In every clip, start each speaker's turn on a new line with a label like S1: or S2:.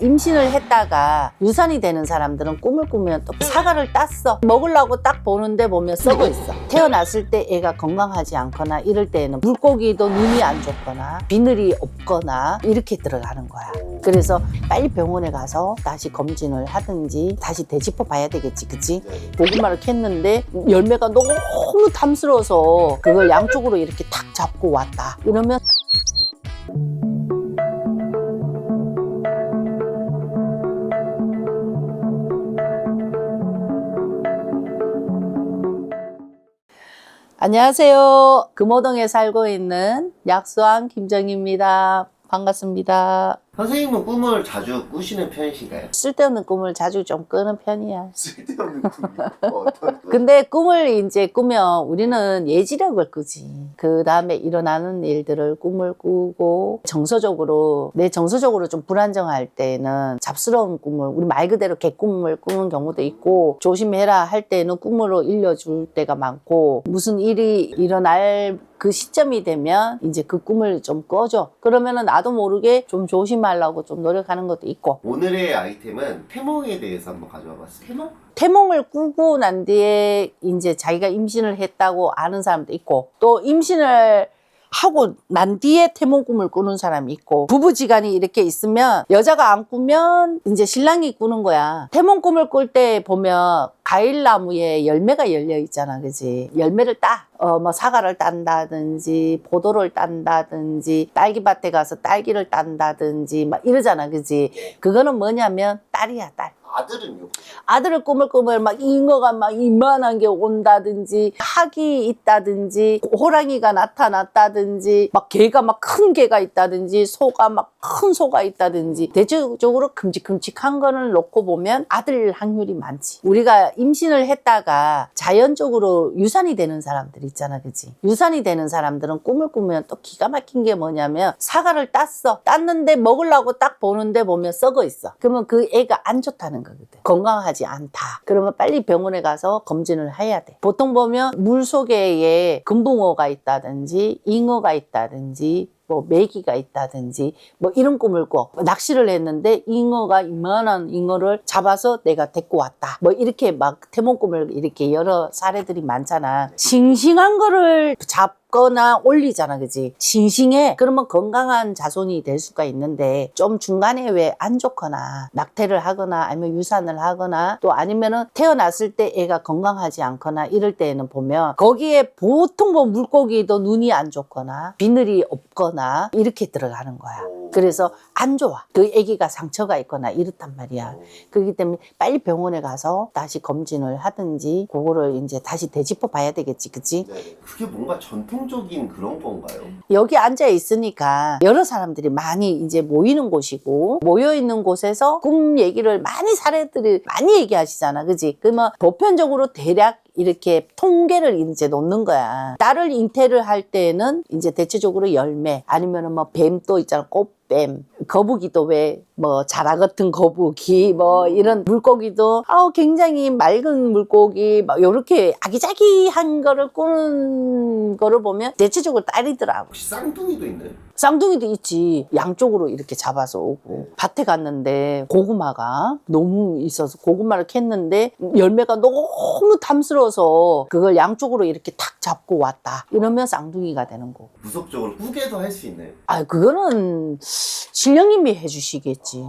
S1: 임신을 했다가 유산이 되는 사람들은 꿈을 꾸면 또 사과를 땄어. 먹으려고 딱 보는데 보면 썩어 있어. 태어났을 때 애가 건강하지 않거나 이럴 때에는 물고기도 눈이 안 좋거나 비늘이 없거나 이렇게 들어가는 거야. 그래서 빨리 병원에 가서 다시 검진을 하든지 다시 되짚어 봐야 되겠지, 그치? 고구마를 캤는데 열매가 너무 탐스러워서 그걸 양쪽으로 이렇게 탁 잡고 왔다. 이러면 안녕하세요. 금호동에 살고 있는 약수왕 김정입니다. 반갑습니다.
S2: 선생님은 꿈을 자주 꾸시는 편이신가요?
S1: 쓸데없는 꿈을 자주 좀 꾸는 편이야.
S2: 쓸데없는 꿈이 어떤 꿈?
S1: 근데 꿈을 이제 꾸면 우리는 예지력을 꾸지. 그 다음에 일어나는 일들을 꿈을 꾸고 정서적으로 내 정서적으로 좀 불안정할 때는 잡스러운 꿈을 우리 말 그대로 개꿈을 꾸는 경우도 있고 조심해라 할 때는 꿈으로 일려줄 때가 많고 무슨 일이 일어날 그 시점이 되면 이제 그 꿈을 좀 꺼줘. 그러면은 나도 모르게 좀 조심하려고 좀 노력하는 것도 있고
S2: 오늘의 아이템은 태몽에 대해서 한번 가져와 봤습니다. 태몽?
S1: 태몽을 꾸고 난 뒤에 이제 자기가 임신을 했다고 아는 사람도 있고 또 임신을 하고 난 뒤에 태몽 꿈을 꾸는 사람이 있고 부부지간이 이렇게 있으면 여자가 안 꾸면 이제 신랑이 꾸는 거야. 태몽 꿈을 꿀 때 보면 과일나무에 열매가 열려 있잖아, 그지? 열매를 따. 어, 뭐 사과를 딴다든지 포도를 딴다든지 딸기밭에 가서 딸기를 딴다든지 막 이러잖아, 그지? 그거는 뭐냐면 딸이야, 딸.
S2: 아들은요?
S1: 아들을 꿈을 꾸면 막 잉어가 막 이만한 게 온다든지 학이 있다든지 호랑이가 나타났다든지 막 개가 막 큰 개가 있다든지 소가 막큰 소가 있다든지 대체적으로 큼직큼직한 거를 놓고 보면 아들 확률이 많지. 우리가 임신을 했다가 자연적으로 유산이 되는 사람들 있잖아 그지? 유산이 되는 사람들은 꿈을 꾸면 또 기가 막힌 게 뭐냐면 사과를 땄어. 땄는데 먹으려고 딱 보는데 보면 썩어 있어. 그러면 그 애가 안 좋다는 거거든. 건강하지 않다. 그러면 빨리 병원에 가서 검진을 해야 돼. 보통 보면 물 속에 금붕어가 있다든지 잉어가 있다든지 뭐 메기가 있다든지 뭐 이런 꿈을 꿔. 낚시를 했는데 잉어가 이만한 잉어를 잡아서 내가 데리고 왔다. 뭐 이렇게 막 태몽 꿈을 이렇게 여러 사례들이 많잖아. 싱싱한 거를 잡 거나 올리잖아 그지 싱싱해 그러면 건강한 자손이 될 수가 있는데 좀 중간에 왜 안 좋거나 낙태를 하거나 아니면 유산을 하거나 또 아니면은 태어났을 때 애가 건강하지 않거나 이럴 때에는 보면 거기에 보통 뭐 물고기도 눈이 안 좋거나 비늘이 없거나 이렇게 들어가는 거야 그래서 안 좋아. 그 아기가 상처가 있거나 이렇단 말이야. 그렇기 때문에 빨리 병원에 가서 다시 검진을 하든지 그거를 이제 다시 되짚어 봐야 되겠지. 그치?
S2: 네. 그게 뭔가 전통 적인 그런 건가요?
S1: 여기 앉아 있으니까 여러 사람들이 많이 이제 모이는 곳이고 모여 있는 곳에서 꿈 얘기를 많이 사례들이 많이 얘기하시잖아. 그지? 그러면 보편적으로 대략 이렇게 통계를 이제 놓는 거야. 딸을 잉태를 할 때는 이제 대체적으로 열매 아니면은 뭐 뱀 또 있잖아. 꽃뱀. 거북이도 왜 뭐 자라 같은 거북이 뭐 이런 물고기도 아우 굉장히 맑은 물고기 막 요렇게 아기자기한 거를 꾸는 거를 보면 대체적으로 딸이더라고.
S2: 혹시 쌍둥이도 있나요?
S1: 쌍둥이도 있지. 양쪽으로 이렇게 잡아서 오고. 밭에 갔는데 고구마가 너무 있어서 고구마를 캤는데 열매가 너무 탐스러워서 그걸 양쪽으로 이렇게 탁 잡고 왔다. 이러면 쌍둥이가 되는 거고.
S2: 무속적으로 후계도 할 수 있나요?
S1: 아, 그거는 신령님이 해주시겠지.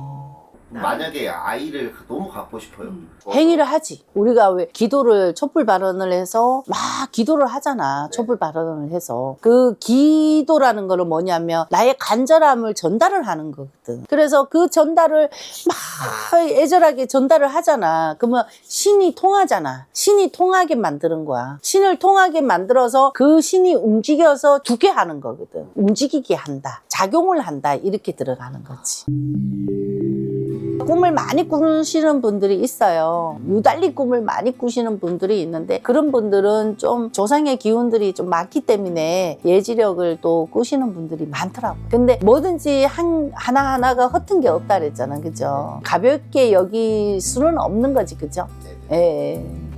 S2: 만약에 아이를 너무 갖고 싶어요. 어,
S1: 행위를 하지. 우리가 왜 기도를 촛불 발언을 해서 막 기도를 하잖아.
S2: 네.
S1: 촛불 발언을 해서. 그 기도라는 거는 뭐냐면 나의 간절함을 전달을 하는 거거든. 그래서 그 전달을 막 애절하게 전달을 하잖아. 그러면 신이 통하잖아. 신이 통하게 만드는 거야. 신을 통하게 만들어서 그 신이 움직여서 두게 하는 거거든. 움직이게 한다. 작용을 한다. 이렇게 들어가는 거지. 꿈을 많이 꾸시는 분들이 있어요. 유달리 꿈을 많이 꾸시는 분들이 있는데 그런 분들은 좀 조상의 기운들이 좀 많기 때문에 예지력을 또 꾸시는 분들이 많더라고요. 근데 뭐든지 한, 하나하나가 허튼 게 없다 그랬잖아. 그죠? 가볍게 여기 수는 없는 거지. 그죠?
S2: 네.
S1: 예. 예.